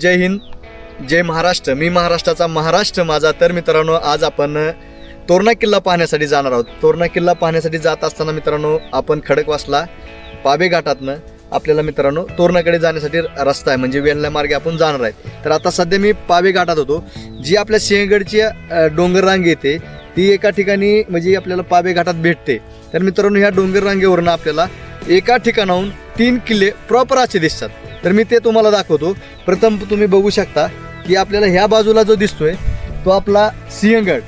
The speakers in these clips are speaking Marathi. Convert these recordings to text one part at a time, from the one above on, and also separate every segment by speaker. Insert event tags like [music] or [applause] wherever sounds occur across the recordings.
Speaker 1: जय हिंद जय महाराष्ट्र. मी महाराष्ट्राचा महाराष्ट्र माझा. तर मित्रांनो आज आपण तोरणा किल्ला पाहण्यासाठी जाणार आहोत. तोरणा किल्ला पाहण्यासाठी जात असताना मित्रांनो आपण खडकवासला पाबे घाटातनं आपल्याला मित्रांनो तोरणाकडे जाण्यासाठी रस्ता आहे. म्हणजे वेल्ला मार्गे आपण जाणार आहे. तर आता सध्या मी पाबे घाटात होतो. जी आपल्या सिंहगडची अ, डोंगर रांग येते ती एका ठिकाणी म्हणजे आपल्याला पाबे घाटात भेटते. तर मित्रांनो ह्या डोंगररांगेवरून आपल्याला एका ठिकाणाहून तीन किल्ले प्रॉपर असे दिसतात. तर मी ते तुम्हाला दाखवतो. प्रथम तुम्ही बघू शकता की आपल्याला ह्या बाजूला जो दिसतोय तो आपला सिंहगड.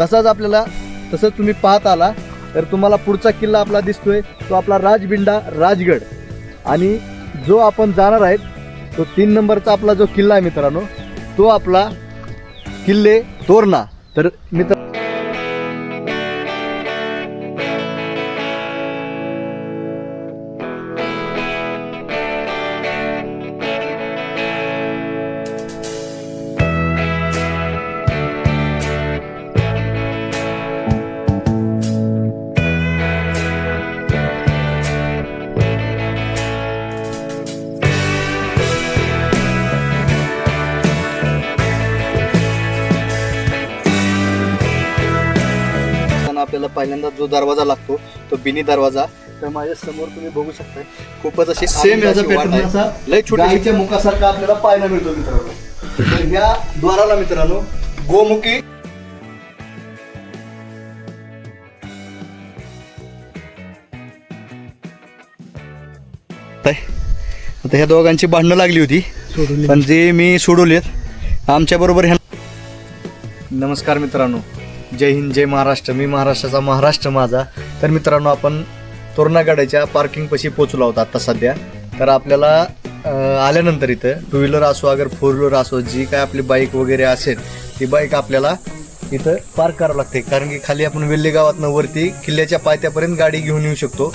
Speaker 1: तसाच आपल्याला तसंच तुम्ही पाहत आला तर तुम्हाला पुढचा किल्ला आपला दिसतोय तो आपला राजबिंडा राजगड. आणि जो आपण जाणार आहेत तो तीन नंबरचा आपला जो किल्ला आहे मित्रांनो तो आपला किल्ले तोरणा. तर मित्र जो दरवाजा लागतो तो बिनी दरवाजा. तर माझ्यासमोर तुम्ही बघू शकता खूपच अशी सेम याचा पॅटर्न असा लय छोट्या मुखासारखा आपल्याला पाहायला मिळतो मित्रांनो. तर या द्वाराला मित्रांनो गोमुखी? आता ह्या दोघांची भांडणं लागली होती पण जे मी सोडवलेत आमच्या बरोबर ह्या नमस्कार मित्रांनो. जय हिंद जय महाराष्ट्र. मी महाराष्ट्राचा महाराष्ट्र माझा. तर मित्रांनो आपण तोरणागाड्याच्या पार्किंगपाशी पोचलो आहोत आत्ता सध्या. तर आपल्याला आल्यानंतर इथं टू व्हीलर असो अगर फोर व्हीलर असो जी काय आपली बाईक वगैरे असेल ती बाईक आपल्याला इथं पार्क करावं लागते. कारण की खाली आपण वेल्ले गावातनं वरती किल्ल्याच्या पायथ्यापर्यंत गाडी घेऊन येऊ शकतो.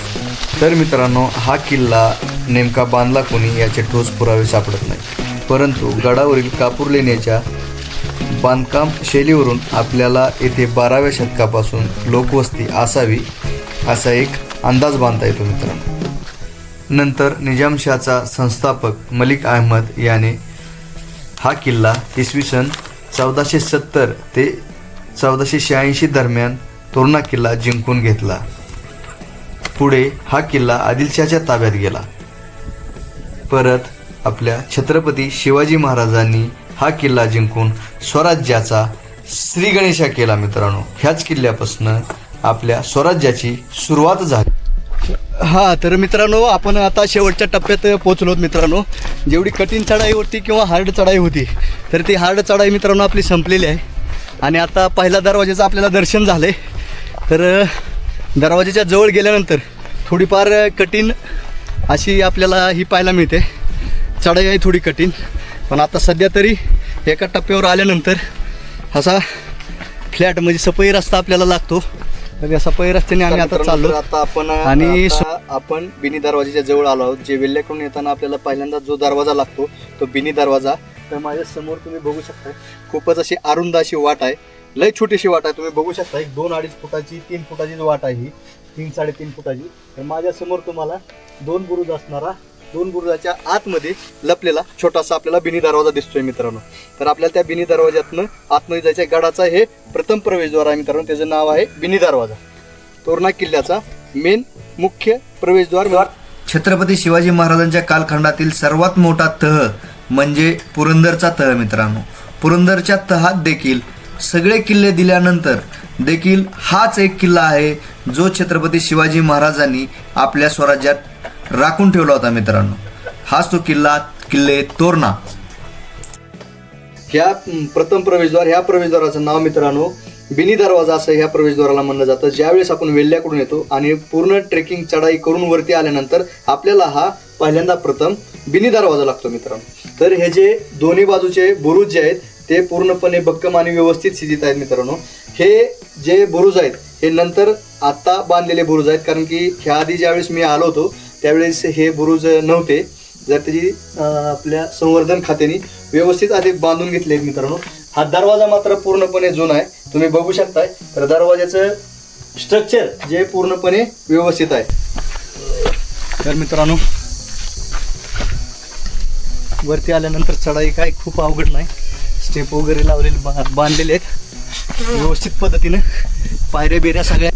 Speaker 1: तर मित्रांनो हा किल्ला नेमका बांधला कोणी याचे ठोस पुरावे सापडत नाही परंतु गडावरील कापूर लेण्याच्या बांधकाम शैलीवरून आपल्याला येथे बाराव्या शतकापासून लोकवस्ती असावी असा एक अंदाज बांधता येतो मित्रांनो. नंतर निजामशाहचा संस्थापक मलिक अहमद याने हा किल्ला इसवी सन चौदाशे सत्तर ते चौदाशे शहाऐंशी दरम्यान तोरणा किल्ला जिंकून घेतला. पुढे हा किल्ला आदिलशाच्या ताब्यात गेला. परत आपल्या छत्रपती शिवाजी महाराजांनी हा किल्ला जिंकून स्वराज्याचा श्री गणेशा केला मित्रांनो. ह्याच किल्ल्यापासून आपल्या स्वराज्याची सुरुवात झाली. हा तर मित्रांनो आपण आता शेवटच्या टप्प्यात पोहोचलो मित्रांनो. जेवढी कठीण चढाई होती किंवा हार्ड चढाई होती तर ती हार्ड चढाई मित्रांनो आपली संपलेली आहे. आणि आता पहिल्या दरवाजाचं आपल्याला दर्शन झालं आहे तर दरवाजाच्या जवळ गेल्यानंतर थोडीफार कठीण अशी आपल्याला ही पाहायला मिळते. चढाई आहे थोडी कठीण. पण आता सध्या तरी एका टप्प्यावर आल्यानंतर असा फ्लॅट म्हणजे सपई रस्ता आपल्याला लागतो. तर या सपई रस्त्याने आम्ही आता चाललो.
Speaker 2: आता आपण
Speaker 1: आणि
Speaker 2: आपण बिनी दरवाजाच्या जवळ आलो आहोत. जे वेल्ल्याकडून येताना आपल्याला पहिल्यांदा जो दरवाजा लागतो तो बिनी दरवाजा. तर माझ्यासमोर तुम्ही बघू शकता खूपच अशी अरुंद अशी वाट आहे. लय छोटीशी वाट आहे. तुम्ही बघू शकता एक दोन अडीच फुटाची तीन फुटाची जो वाट आहे ही. तीन साडेतीन फुटाची. तर माझ्यासमोर तुम्हाला दोन बुरुज असणारा दोन बुरुजाच्या आतमध्ये लपलेला छोटासा आपल्याला बिनी दरवाजा दिसतोय मित्रांनो. तर आपल्याला त्या बिनी दरवाज्यातनं आतमध्ये जायच्या गडाचा हे प्रथम प्रवेशद्वार आहे मित्रांनो. त्याचं नाव आहे बिनी दरवाजा. तोरणा किल्ल्याचा मेन मुख्य प्रवेशद्वार
Speaker 3: छत्रपती शिवाजी महाराजांच्या कालखंडातील सर्वात मोठा तह म्हणजे पुरंदरचा तह मित्रांनो. पुरंदरच्या तहात देखील सगळे किल्ले दिल्यानंतर देखील हाच एक किल्ला आहे जो छत्रपती शिवाजी महाराजांनी आपल्या स्वराज्यात राखून ठेवला होता मित्रांनो. हाच तो किल्ला किल्ले तोरणा.
Speaker 2: ह्या प्रथम प्रवेशद्वार ह्या प्रवेशद्वाराचं नाव मित्रांनो बिनी दरवाजा असं ह्या प्रवेशद्वाराला म्हणलं जातं. ज्यावेळेस आपण वेल्ल्याकडून येतो आणि पूर्ण ट्रेकिंग चढाई करून वरती आल्यानंतर आपल्याला हा पहिल्यांदा प्रथम बिनी दरवाजा लागतो मित्रांनो. तर हे जे दोन्ही बाजूचे बुरुज जे आहेत ते पूर्णपणे भक्कम आणि व्यवस्थित स्थितीत आहेत मित्रांनो. हे जे बुरुज आहेत हे नंतर आत्ता बांधलेले बुरुज आहेत कारण की ह्या आधी ज्यावेळेस मी आलो होतो त्यावेळेस हे बुरुज नव्हते. जर त्याची आपल्या संवर्धन खात्याने व्यवस्थित आधी बांधून घेतले आहेत मित्रांनो. हा दरवाजा मात्र पूर्णपणे जुना आहे. तुम्ही बघू शकताय. तर दरवाजाचं स्ट्रक्चर जे पूर्णपणे व्यवस्थित आहे.
Speaker 1: तर मित्रांनो वरती आल्यानंतर चढाई काय खूप अवघड नाही. स्टेप वगैरे लावलेले बा बांधलेले आहेत. व्यवस्थित पद्धतीनं पायऱ्या बिऱ्या सगळ्या.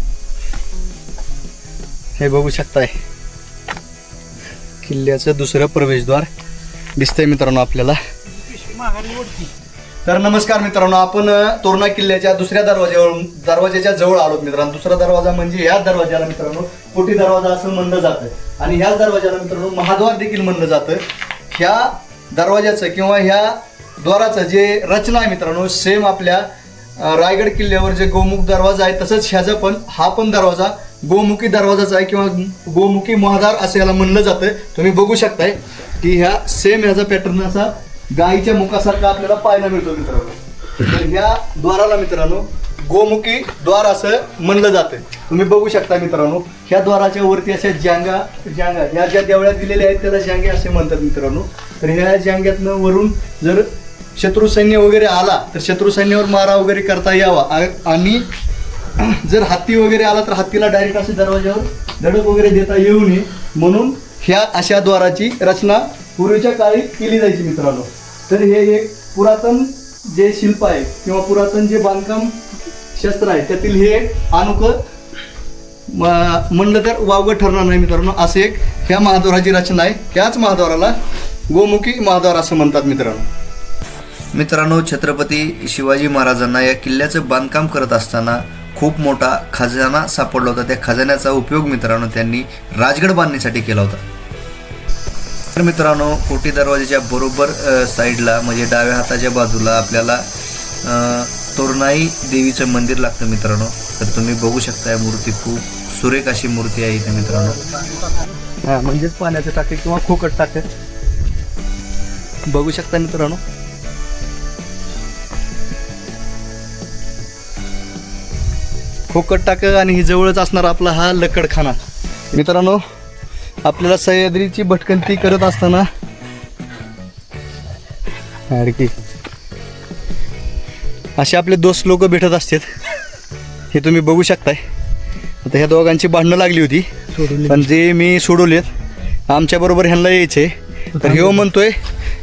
Speaker 1: हे बघू शकताय. किल्ल्याचं दुसरं प्रवेशद्वार दिसतंय मित्रांनो आपल्याला. तर नमस्कार मित्रांनो आपण तोरणा किल्ल्याच्या दुसऱ्या दरवाज्यावर दरवाज्याच्या जवळ आलो मित्रांनो. दुसरा दरवाजा म्हणजे ह्याच दरवाजाला मित्रांनो कोटी दरवाजा असं म्हणलं जातं. आणि ह्याच दरवाजाला मित्रांनो महाद्वार देखील म्हणलं जातं. ह्या दरवाजाचं किंवा ह्या द्वाराचं जे रचना आहे मित्रांनो सेम आपल्या रायगड किल्ल्यावर जे गोमुख दरवाजा आहे तसंच ह्याचा पण हा पण दरवाजा गोमुखी दरवाजाचा आहे किंवा गोमुखी महादार असं याला म्हणलं जातं तुम्ही बघू शकताय की ह्या सेम ह्याचा पॅटर्न असा गायीच्या मुखासारखा आपल्याला पाहायला मिळतो मित्रांनो. तर ह्या द्वाराला मित्रांनो गोमुखी द्वार असं म्हणलं जातं तुम्ही बघू शकता मित्रांनो ह्या द्वाराच्या वरती अशा जांगा जांगा ह्या ज्या देवळ्या दिलेल्या आहेत त्याला जांगे असे म्हणतात मित्रांनो. तर ह्या जांग्यातनं वरून जर शत्रू सैन्य वगैरे आला तर शत्रू सैन्यावर मारा वगैरे करता यावा. आणि [clears throat] जर हत्ती वगैरे आला तर हत्तीला डायरेक्ट असे दरवाज्यावर धडक वगैरे देता येऊ नये. म्हणून ह्या अशा द्वाराची रचना पूर्वीच्या काळी केली जायची मित्रांनो. तर हे एक पुरातन जे शिल्प आहे किंवा पुरातन जे बांधकाम शस्त्र आहे त्यातील हे अनोखं म- म्हणलं तर वावगं ठरणार नाही मित्रांनो. असं एक ह्या महाद्वाराची रचना आहे. ह्याच महाद्वाराला गोमुखी महाद्वार असं म्हणतात मित्रांनो.
Speaker 3: मित्रांनो छत्रपती शिवाजी महाराजांना या किल्ल्याचं बांधकाम करत असताना खूप मोठा खजाना सापडला होता. त्या खजान्याचा उपयोग मित्रांनो त्यांनी राजगड बांधण्यासाठी केला होता. तर मित्रांनो कोटी दरवाजाच्या बरोबर साईडला म्हणजे डाव्या हाताच्या बाजूला आपल्याला तोरणाई देवीचं मंदिर लागतं मित्रांनो. तर तुम्ही बघू शकता मूर्ती खूप सुरेख अशी मूर्ती आहे इथे मित्रांनो.
Speaker 1: म्हणजेच पाण्याचं टाके किंवा खोकट टाके बघू शकता मित्रांनो. खोकट टाक आणि ही जवळच असणार आपला हा लकडखाना. मित्रांनो आपल्याला सह्याद्रीची भटकंती करत असताना अडकी असे आपले दोस्त लोक भेटत असतात. हे तुम्ही बघू शकताय. आता ह्या दोघांची भांडणं लागली होती. पण जे मी सोडवलेत आमच्या बरोबर ह्यांना यायचे तर ह्यो म्हणतोय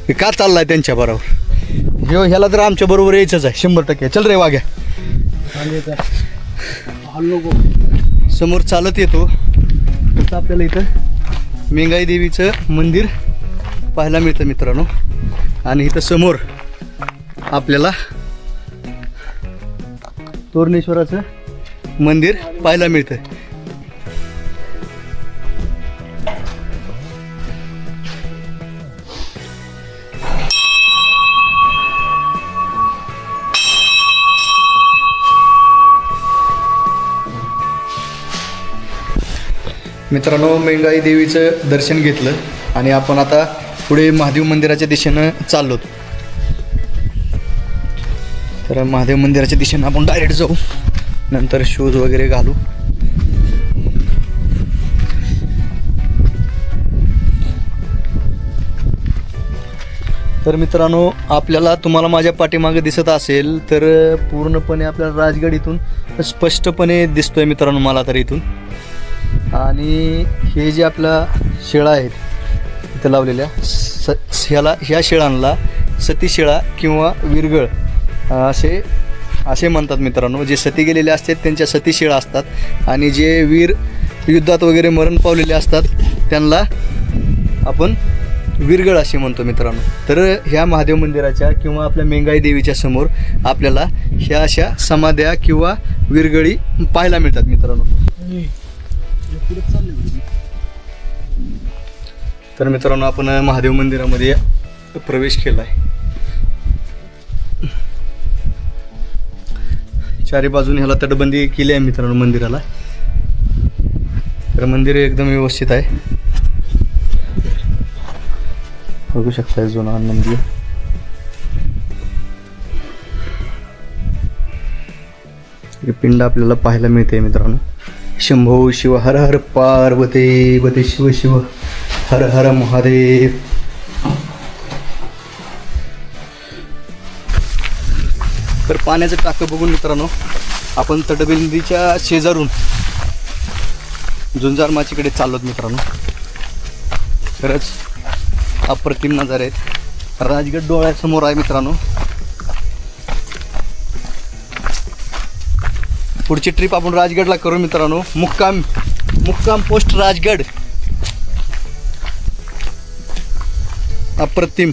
Speaker 1: की का चाललाय त्यांच्या बरोबर? ह्यो ह्याला तर आमच्या बरोबर यायचंच आहे शंभर टक्के. चल रे वाघ्या. समोर चालत येतो. तसं आपल्याला इथं? मेंगाई देवीचं मंदिर पाहायला मिळतं मित्रांनो. आणि इथं समोर आपल्याला तोरणेश्वराचं मंदिर पाहायला मिळतं. मित्रांनो मेंगाई देवीचं दर्शन घेतलं आणि आपण आता पुढे महादेव मंदिराच्या दिशेनं चाललो तर महादेव मंदिराच्या दिशेनं आपण डायरेक्ट जाऊ. नंतर शूज वगैरे घालू. तर मित्रांनो आपल्याला तुम्हाला माझ्या पाठीमागे दिसत असेल तर पूर्णपणे आपल्याला राजगड इथून स्पष्टपणे दिसतोय मित्रांनो मला तर इथून. आणि हे जे आपलं शेळा आहेत इथं लावलेल्या स ह्याला ह्या शेळांना सती शेळा किंवा विरगळ असे असे म्हणतात मित्रांनो. जे सती गेलेले असतात त्यांच्या सती शेळा असतात. आणि जे वीर युद्धात वगैरे मरण पावलेले असतात त्यांना आपण विरगळ असे म्हणतो मित्रांनो. तर ह्या महादेव मंदिराच्या किंवा आपल्या मेंगाई देवीच्या समोर आपल्याला ह्या अशा समाध्या किंवा विरगळी पाहायला मिळतात मित्रांनो. तर मित्रांनो आपण महादेव मंदिरामध्ये प्रवेश केला आहे चारी बाजूने ह्याला तटबंदी केली आहे मित्रांनो मंदिराला. तर मंदिर एकदम व्यवस्थित आहे. बघू शकता जुना मंदिर. हे पिंड आपल्याला पाहायला मिळते मित्रांनो. शंभो शिव हर हर पार्वते बते शिव शिव हर हर महादेव। तर पाण्याचं टाकं बघून मित्रांनो आपण तटबिंदीच्या शेजारून झुंजार माचीकडे चाललोत मित्रांनो. खरंच अप्रतिम नजारे आहेत. राजगड डोळ्यासमोर आहे मित्रांनो. पुढची ट्रिप आपण राजगडला करू मित्रांनो. मुक्काम मुक्काम पोस्ट राजगड. अप्रतिम.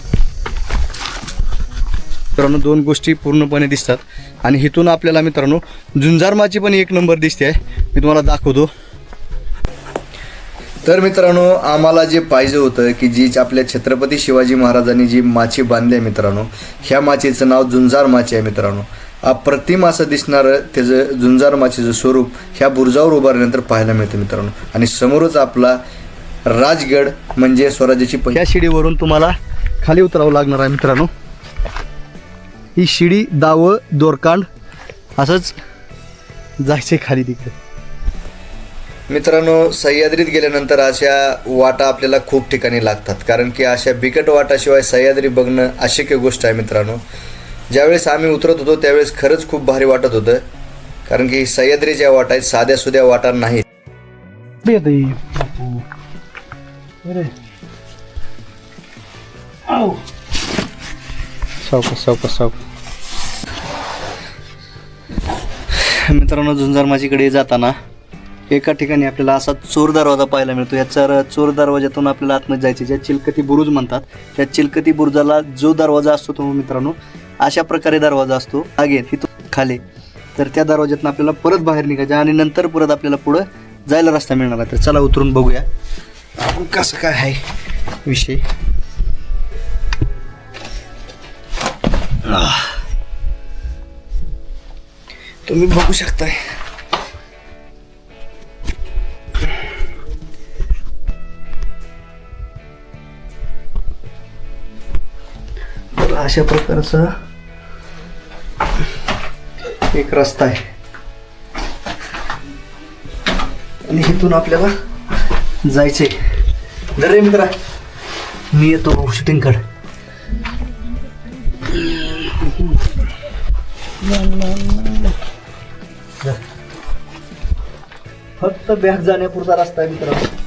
Speaker 1: मित्रांनो दोन गोष्टी पूर्णपणे दिसतात. आणि इथून आपल्याला मित्रांनो झुंजारमाची पण एक नंबर दिसते आहे. मी तुम्हाला दाखवतो.
Speaker 3: तर मित्रांनो आम्हाला जे पाहिजे होतं की जी आपल्या छत्रपती शिवाजी महाराजांनी जी माची बांधली आहे मित्रांनो ह्या माचीचं नाव झुंजार माची आहे मित्रांनो. अप्रतिम असं दिसणारं त्याचं झुंजार माचीचं स्वरूप ह्या बुरुजावर उभारल्यानंतर पाहायला मिळतं मित्रांनो. आणि समोरच आपला राजगड म्हणजे स्वराज्याची पहिली
Speaker 1: ह्या शिडीवरून तुम्हाला खाली उतरावं लागणार आहे मित्रांनो. ही शिडी दावं दोरकांड असंच जायचे खाली तिकडे.
Speaker 3: मित्रांनो सह्याद्रीत गेल्यानंतर अशा वाटा आपल्याला खूप ठिकाणी लागतात. कारण की अशा बिकट वाटाशिवाय सह्याद्री बघणं अशक्य गोष्ट आहे मित्रांनो. ज्यावेळेस आम्ही उतरत होतो त्यावेळेस खरंच खूप भारी वाटत होतं. कारण की सह्याद्री ज्या वाटा आहेत साध्या सुध्या वाटा नाहीत.
Speaker 1: मित्रांनो झुंजारमाचीकडे जाताना एका ठिकाणी आपल्याला असा चोर दरवाजा पाहायला मिळतो. या चर चोर दरवाजातून आपल्याला आतमध्ये जायचे ज्या चिलकती बुरुज म्हणतात त्या चिलकती बुरुजाला जो दरवाजा असतो तो मित्रांनो अशा प्रकारे दरवाजा असतो. अगेन इथून खाली. तर त्या दरवाज्यातून आपल्याला परत बाहेर निघायचं आणि नंतर परत आपल्याला पुढं जायला रस्ता मिळणार आहे. तर चला उतरून बघूया. आपण कसं काय आहे विषय? तुम्ही बघू शकताय. अशा प्रकारचा एक रस्ता आहे. आणि इथून आपल्याला जायचंय. जर रे मित्रा. मी येतो शूटिंग कड फक्त बॅग जाण्यापुरता रस्ता आहे मित्रांनो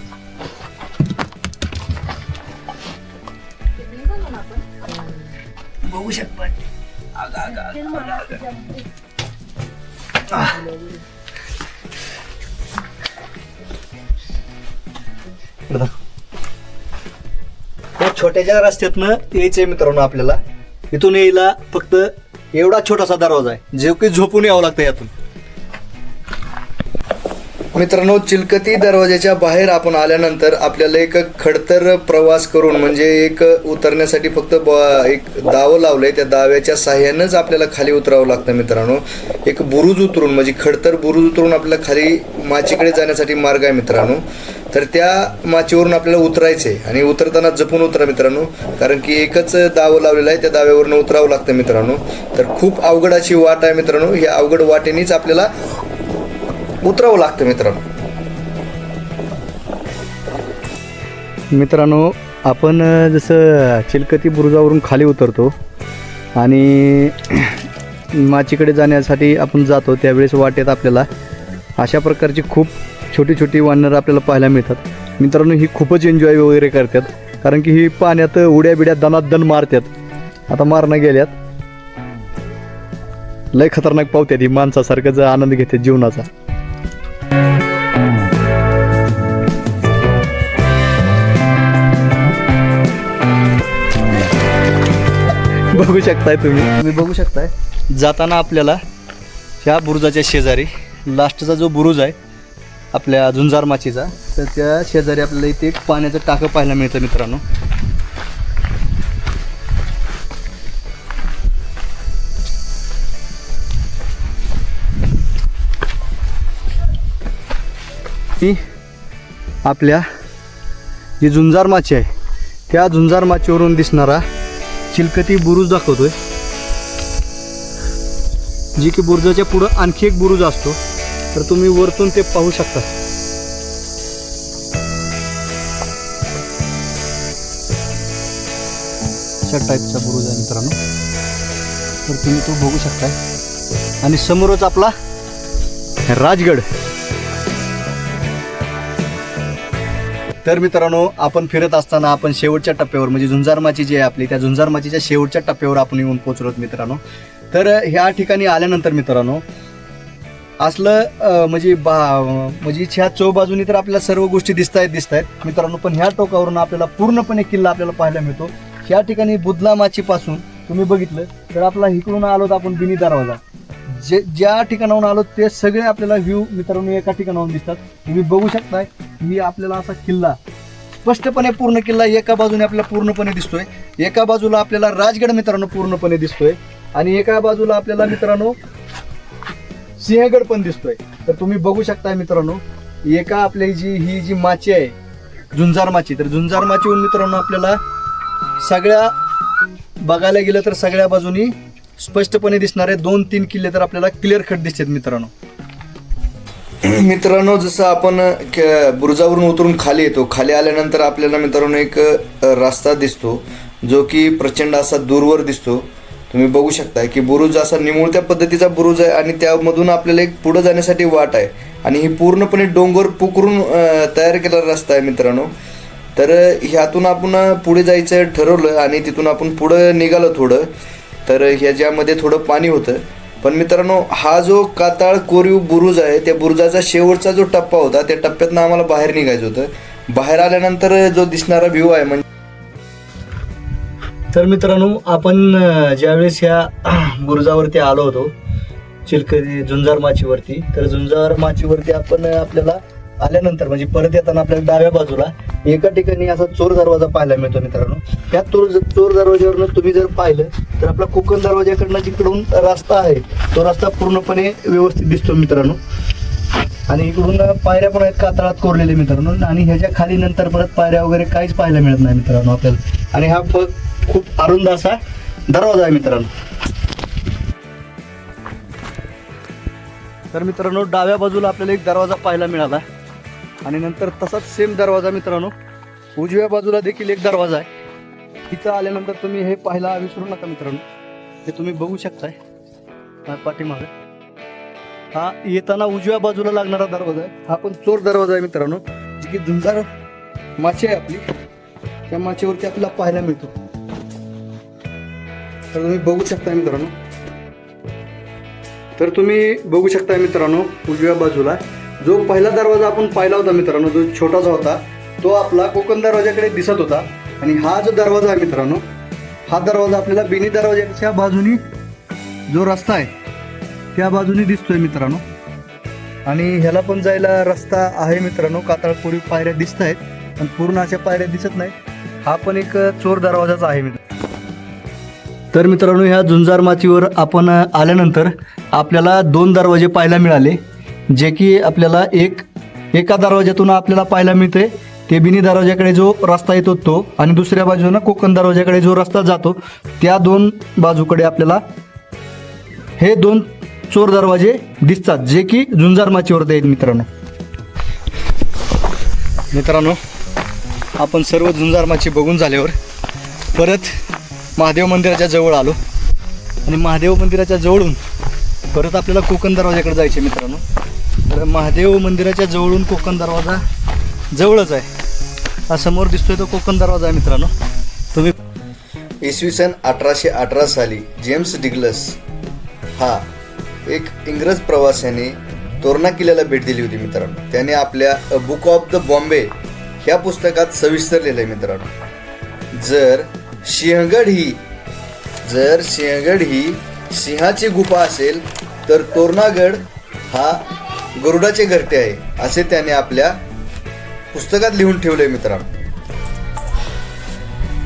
Speaker 1: या रस्त्यातनं यायचंय मित्रांनो आपल्याला. इथून यायला फक्त एवढा छोटासा दरवाजा आहे. जे की झोपून यावं लागतं यातून.
Speaker 3: मित्रांनो चिलकती दरवाजाच्या बाहेर आपण आल्यानंतर आपल्याला एक खडतर प्रवास करून म्हणजे एक उतरण्यासाठी फक्त ब- एक दावं लावलंय. त्या दाव्याच्या साह्यानंच आपल्याला खाली उतरावं लागतं मित्रांनो. एक बुरुज उतरून म्हणजे खडतर बुरुज उतरून आपल्याला खाली माचीकडे जाण्यासाठी मार्ग आहे मित्रांनो. तर त्या माचीवरून आपल्याला उतरायचे आणि उतरताना जपून उतरा मित्रांनो. कारण की एकच दावं लावलेलं आहे त्या दाव्यावरून उतरावं लागतं मित्रांनो. तर खूप अवघड अशी वाट आहे मित्रांनो. या अवघड वाटेनेच आपल्याला उतरावं लागतं मित्रांनो.
Speaker 1: मित्रांनो आपण जसं चिलकती बुरुजावरून खाली उतरतो आणि माचीकडे जाण्यासाठी आपण जातो त्यावेळेस वाटेत आपल्याला अशा प्रकारची खूप छोटी छोटी वानरं आपल्याला पाहायला मिळतात. मित्रांनो ही खूपच एन्जॉय वगैरे करतात. कारण की ही पाण्यात उड्या बिड्या दनात दन मारतात. आता मारणं गेल्यात. लय खतरनाक पावतात ही माणसासारखंच आनंद घेतात जीवनाचा. बघू शकताय तुम्ही. तुम्ही बघू शकताय. जाताना आपल्याला ह्या बुरुजाच्या शेजारी लास्टचा जो बुरुज आहे आपल्या झुंजार माचीचा. तर त्या शेजारी आपल्याला इथे एक पाण्याचं टाकं पाहायला मिळतं मित्रांनो. ही आपल्या जी झुंजार माची आहे त्या झुंजार माचीवरून दिसणारा चिलकती बुरुज दाखवतोय. जी की बुरुजाच्या पुढं आणखी एक बुरुज असतो. तर तुम्ही वरतून ते पाहू शकता. अशा टाईपचा बुरुज आहे मित्रांनो. तर तुम्ही तो बघू शकताय. आणि समोरच आपला राजगड. तर मित्रांनो आपण फिरत असताना आपण शेवटच्या टप्प्यावर म्हणजे झुंजारमाची जी आहे आपली त्या झुंजारमाचीच्या शेवटच्या टप्प्यावर आपण येऊन पोहोचलो मित्रांनो. तर ह्या ठिकाणी आल्यानंतर मित्रांनो असलं म्हणजे बा म्हणजे ह्या चौबाजूनी तर आपल्याला सर्व गोष्टी दिसत आहेत दिसत आहेत मित्रांनो पण ह्या टोकावरून आपल्याला पूर्णपणे किल्ला आपल्याला पाहायला मिळतो. ह्या ठिकाणी बुदला माचीपासून तुम्ही बघितलं तर आपला इकडून आलो आपण बिनी दरवाजा. जे ज्या ठिकाणाहून आलो ते सगळे आपल्याला व्ह्यू मित्रांनो एका ठिकाणाहून दिसतात. तुम्ही बघू शकताय ही आपल्याला असा किल्ला स्पष्टपणे पूर्ण किल्ला एका बाजूने आपल्याला पूर्णपणे दिसतोय. एका बाजूला आपल्याला राजगड मित्रांनो पूर्णपणे दिसतोय. आणि एका बाजूला आपल्याला मित्रांनो सिंहगड पण दिसतोय. तर तुम्ही बघू शकताय मित्रांनो एका आपली जी ही जी माची आहे झुंजार माची तर झुंजार माचीहून मित्रांनो आपल्याला सगळ्या बघायला गेलं तर सगळ्या बाजूनी स्पष्टपणे दिसणारे दोन तीन किल्ले तर आपल्याला क्लिअर कट दिसतात मित्रांनो.
Speaker 3: मित्रांनो जसं आपण बुरुजावरून उतरून खाली येतो. खाली आल्यानंतर आपल्याला मित्रांनो एक रस्ता दिसतो जो की प्रचंड असा दूरवर दिसतो. तुम्ही बघू शकता की बुरुज असा निमुळत्या पद्धतीचा बुरुज आहे आणि त्यामधून आपल्याला एक पुढे जाण्यासाठी वाट आहे. आणि ही पूर्णपणे डोंगर पुकरून तयार केलेला रस्ता आहे मित्रांनो. तर ह्यातून आपण पुढे जायचं ठरवलं आणि तिथून आपण पुढं निघालो थोडं. तर ह्याच्यामध्ये थोडं पाणी होतं. पण मित्रांनो हा जो काताळ कोरीव बुरुज आहे त्या बुरुजाचा शेवटचा जो टप्पा होता त्या टप्प्यातनं आम्हाला बाहेर निघायचं होतं. बाहेर आल्यानंतर जो दिसणारा व्ह्यू आहे म्हणजे
Speaker 1: तर मित्रांनो आपण ज्यावेळेस ह्या बुरुजावरती आलो होतो चिलकरी झुंजार माचीवरती तर झुंजार माचीवरती आपण आपल्याला आल्यानंतर म्हणजे परत येताना आपल्याला डाव्या बाजूला एका ठिकाणी असा चोर दरवाजा पाहायला मिळतो मित्रांनो. त्या चोर चोर दरवाज्यावरनं तुम्ही जर पाहिलं तर आपला कोकण दरवाजाकडनं जिकडून रस्ता आहे तो रस्ता पूर्णपणे व्यवस्थित दिसतो मित्रांनो. आणि इकडून पायऱ्या पण आहेत कातळात कोरलेले मित्रांनो. आणि ह्याच्या खाली नंतर परत पायऱ्या वगैरे काहीच पाहायला मिळत नाही मित्रांनो आपल्याला. आणि हा फक्त खूप अरुंद असा दरवाजा आहे मित्रांनो. तर मित्रांनो डाव्या बाजूला आपल्याला एक दरवाजा पाहायला मिळाला. आणि नंतर तसाच सेम दरवाजा मित्रांनो उजव्या बाजूला देखील एक दरवाजा आहे. तिथं आल्यानंतर तुम्ही हे पाहायला विसरू नका मित्रांनो. हे तुम्ही बघू शकताय पाठीमागे. हा येताना उजव्या बाजूला लागणारा दरवाजा आहे. हा पण चोर दरवाजा आहे मित्रांनो जी की झुंजार माची आहे आपली. त्या माचीवरती आपल्याला पाहायला मिळतो. तर तुम्ही बघू शकता मित्रांनो. तर तुम्ही बघू शकता मित्रांनो उजव्या बाजूला. जो पहिला दरवाजा आपण पाहिला होता मित्रांनो जो छोटासा होता तो आपला कोकण दरवाजाकडे दिसत होता. आणि हा जो दरवाजा आहे मित्रांनो हा दरवाजा आपल्याला बिनी दरवाजाच्या बाजूनी जो रस्ता आहे त्या बाजूने दिसतोय मित्रांनो. आणि ह्याला पण जायला रस्ता आहे मित्रांनो कातळपुरी पायऱ्या दिसत आहेत पण पूर्ण अशा पायऱ्या दिसत नाहीत. हा पण एक चोर दरवाजाच आहे मित्र तर मित्रांनो ह्या झुंजार माचीवर आपण आल्यानंतर आपल्याला दोन दरवाजे पाहायला मिळाले. जे की आपल्याला एक एका दरवाज्यातून आपल्याला पाहायला मिळते. ते बिनी दरवाजाकडे जो रस्ता येतो तो आणि दुसऱ्या बाजूनं कोकण दरवाजाकडे जो रस्ता जातो त्या दोन बाजूकडे आपल्याला हे दोन चोर दरवाजे दिसतात जे की झुंजार माचीवरती आहेत मित्रांनो. मित्रांनो आपण सर्व झुंजार माची बघून झाल्यावर परत महादेव मंदिराच्या जवळ आलो. आणि महादेव मंदिराच्या जवळून परत आपल्याला कोकण दरवाजाकडे जायचे मित्रांनो. तर महादेव मंदिराच्या जवळून कोकण दरवाजा जवळच आहे. हा समोर दिसतोय तो कोकण दरवाजा आहे मित्रांनो. तुम्ही
Speaker 3: इसवी सन अठराशे अठरा साली जेम्स डिग्लस हा एक इंग्रज प्रवाशाने तोरणा किल्ल्याला भेट दिली होती मित्रांनो. त्याने आपल्या a book of the Bombay ह्या पुस्तकात सविस्तर आहे मित्रांनो. जर सिंहगड ही. जर सिंहगड ही सिंहाची गुफा असेल तर तोरणागड हा गरुडाचे घरटे आहे असे त्याने आपल्या पुस्तकात लिहून ठेवले मित्रांनो.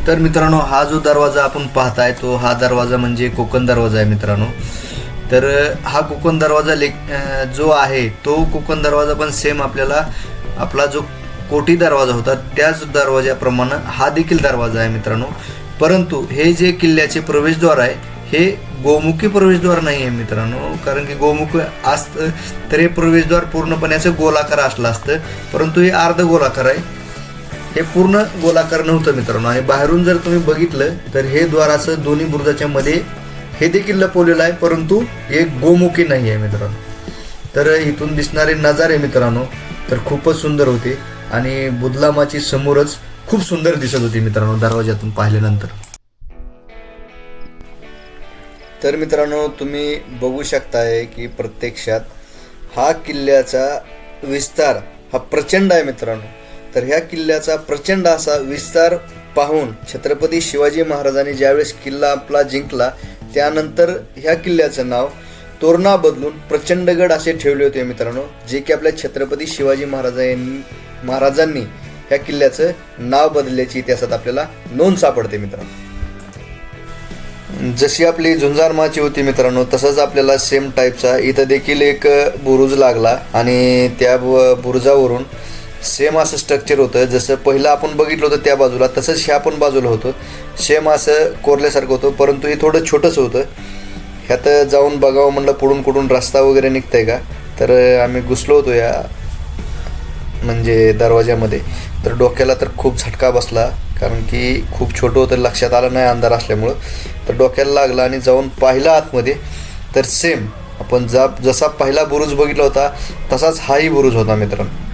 Speaker 3: तर मित्रांनो हा जो दरवाजा आपण पाहताय तो हा दरवाजा म्हणजे कोकण दरवाजा आहे मित्रांनो. तर हा कोकण दरवाजा ले जो आहे तो कोकण दरवाजा पण सेम आपल्याला आपला जो कोटी दरवाजा होता त्याच दरवाजाप्रमाणे हा देखील दरवाजा आहे मित्रांनो. परंतु हे जे किल्ल्याचे प्रवेशद्वार आहे हे गोमुखी प्रवेशद्वार नाही आहे मित्रांनो. कारण की गोमुख असतं तर हे प्रवेशद्वार पूर्णपणे असं गोलाकार असलं असतं. परंतु हे अर्ध गोलाकार आहे. हे पूर्ण गोलाकार नव्हतं मित्रांनो. आणि बाहेरून जर तुम्ही बघितलं तर हे द्वार असं दोन्ही बुरुजाच्या मध्ये हे देखील लपवलेलं आहे परंतु हे गोमुखी नाही आहे मित्रांनो. तर इथून दिसणारे नजारे मित्रांनो तर खूपच सुंदर होते. आणि बुदलामाची समोरच खूप सुंदर दिसत होती मित्रांनो दरवाजातून पाहिल्यानंतर. तर मित्रांनो तुम्ही बघू शकताय की प्रत्यक्षात हा किल्ल्याचा विस्तार हा प्रचंड आहे मित्रांनो. तर ह्या किल्ल्याचा प्रचंड असा विस्तार पाहून छत्रपती शिवाजी महाराजांनी ज्यावेळेस किल्ला आपला जिंकला त्यानंतर ह्या किल्ल्याचं नाव तोरणा बदलून प्रचंडगड असे ठेवले होते मित्रांनो जे की आपल्या छत्रपती शिवाजी महाराजांनी महाराजांनी ह्या किल्ल्याचं नाव बदलल्याची इतिहासात आपल्याला नोंद सापडते मित्रांनो. जशी आपली झुंजार माची होती मित्रांनो तसंच आपल्याला सेम टाईपचा इथं देखील एक बुरुज लागला आणि त्या बुरुजावरून सेम असं स्ट्रक्चर होतं. जसं पहिलं आपण बघितलं होतं त्या बाजूला तसंच ह्या पण बाजूला होतं. सेम असं कोरल्यासारखं होतं परंतु हे थोडं छोटंसं होतं. ह्यात जाऊन बघावं म्हणलं पुढून कुठून रस्ता वगैरे निघतंय का? तर आम्ही घुसलो होतो या म्हणजे दरवाज्यामध्ये. तर डोक्याला तर खूप झटका बसला कारण की खूप छोटं होतं लक्षात आलं नाही अंधार असल्यामुळं. तर डोक्याला लागला आणि जाऊन पाहिला आतमध्ये. तर सेम आपण जा जसा पहिला बुरुज बघितला होता तसाच हाही बुरुज होता मित्रांनो.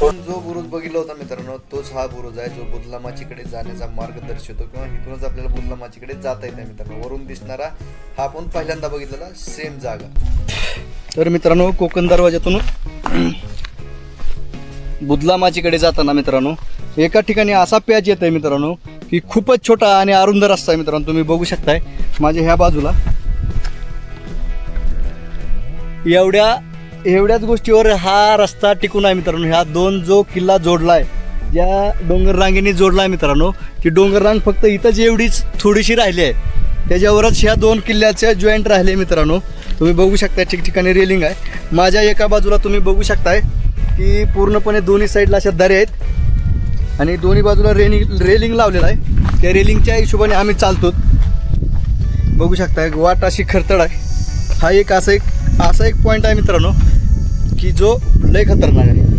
Speaker 3: जो बुरुज बघितला होता मित्रांनो तोच हा बुरुज आहे जो बुदलामाचीकडे जाण्याचा मार्ग दर्शवतो किंवा इथूनच आपल्याला बुदलामाचीकडे जाता येते मित्रांनो. वरून दिसणारा हा आपण पहिल्यांदा बघितलेला सेम जागा.
Speaker 1: तर मित्रांनो कोकण दरवाज्यातून बुदलामाचीकडे जाताना मित्रांनो एका ठिकाणी असा प्याज येत आहे मित्रांनो की खूपच छोटा आणि अरुंद रस्ता आहे मित्रांनो. तुम्ही बघू शकताय माझ्या ह्या बाजूला एवढ्या एवढ्याच गोष्टीवर हा रस्ता टिकून आहे मित्रांनो. ह्या दोन जो किल्ला जोडला आहे या डोंगर रांगेने आहे मित्रांनो. की डोंगर रांग फक्त इथंच एवढीच थोडीशी राहिली आहे. त्याच्यावरच ह्या दोन किल्ल्याचे जॉईंट राहिले मित्रांनो. तुम्ही बघू शकताय ठिकठिकाणी रेलिंग आहे. माझ्या एका बाजूला तुम्ही बघू शकताय की पूर्णपणे दोन्ही साईडला अशा दरे आहेत. आणि दोन्ही बाजूला रेलिंग रेलिंग लावलेलं आहे. त्या रेलिंगच्या हिशोबाने आम्ही चालतो. बघू शकताय वाट अशी खरतड आहे. हा एक असा एक असा एक पॉईंट आहे मित्रांनो. की जो लय खतरनाक आहे.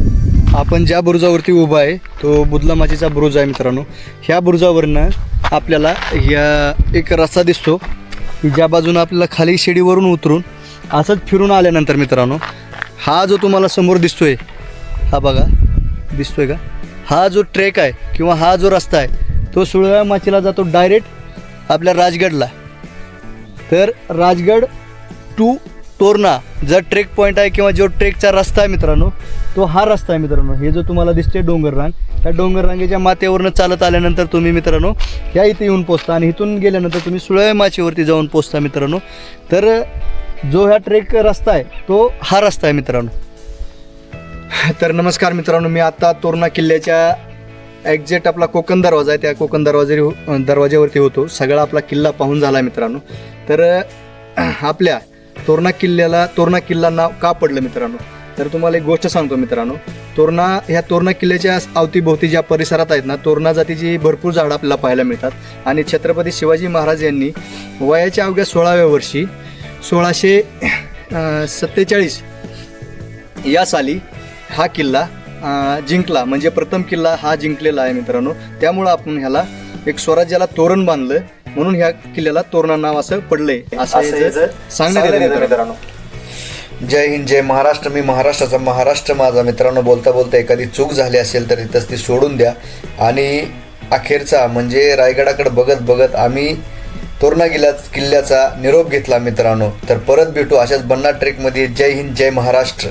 Speaker 1: आपण ज्या बुरुजावरती उभा आहे तो बुदलामाचीचा बुरुज आहे मित्रांनो. ह्या बुरुजावरनं आपल्याला ह्या एक रस्ता दिसतो ज्या बाजूनं आपल्याला खाली शिडीवरून उतरून असंच फिरून आल्यानंतर मित्रांनो हा जो तुम्हाला समोर दिसतोय हा बघा दिसतोय का? हा जो ट्रेक आहे किंवा हा जो रस्ता आहे तो सुळव्या माचीला जातो डायरेक्ट आपल्या राजगडला. तर राजगड टू तोरणा जर ट्रेक पॉईंट आहे किंवा जो ट्रेकचा रस्ता आहे मित्रांनो तो हा रस्ता आहे मित्रांनो. हे जो तुम्हाला दिसते डोंगर रांग त्या डोंगर रांगेच्या माथ्यावरनं चालत आल्यानंतर तुम्ही मित्रांनो ह्या इथे येऊन पोचता आणि इथून गेल्यानंतर तुम्ही सुळ्या माचीवरती जाऊन पोचता मित्रांनो. तर जो ह्या ट्रेक रस्ता आहे तो हा रस्ता आहे मित्रांनो. तर नमस्कार मित्रांनो मी आता तोरणा किल्ल्याच्या एक्झॅक्ट आपला कोकण दरवाजा आहे. त्या कोकण दरवाजे हो- दरवाज्यावरती होतो. सगळा आपला किल्ला पाहून झाला आहे मित्रांनो. तर आपल्या तोरणा किल्ल्याला तोरणा किल्ला नाव का पडलं मित्रांनो? तर तुम्हाला एक गोष्ट सांगतो मित्रांनो. तोरणा ह्या तोरणा किल्ल्याच्या अवतीभोवती ज्या परिसरात आहेत ना तोरणा जातीची भरपूर झाडं आपल्याला पाहायला मिळतात. आणि छत्रपती शिवाजी महाराज यांनी वयाच्या अवघ्या सोळाव्या वर्षी सोळाशे सत्तेचाळीस या साली हा किल्ला जिंकला. म्हणजे प्रथम किल्ला हा जिंकलेला आहे मित्रांनो. त्यामुळं आपण ह्याला एक स्वराज्याला तोरण बांधलं. म्हणून ह्या किल्ल्याला तोरणा नाव असं पडलंय. असं हे जर सांगण्यात येतं मित्रांनो.
Speaker 3: जय हिंद जय महाराष्ट्र. मी महाराष्ट्राचा महाराष्ट्र माझा. मित्रांनो बोलता बोलता एखादी चूक झाली असेल तर तिथंच ती सोडून द्या. आणि अखेरचा म्हणजे रायगडाकडे बघत बघत आम्ही तोरणा किल्ल्या किल्ल्याचा निरोप घेतला मित्रांनो. तर परत भेटू अशाच बन्ना ट्रेकमध्ये. जय हिंद जय महाराष्ट्र.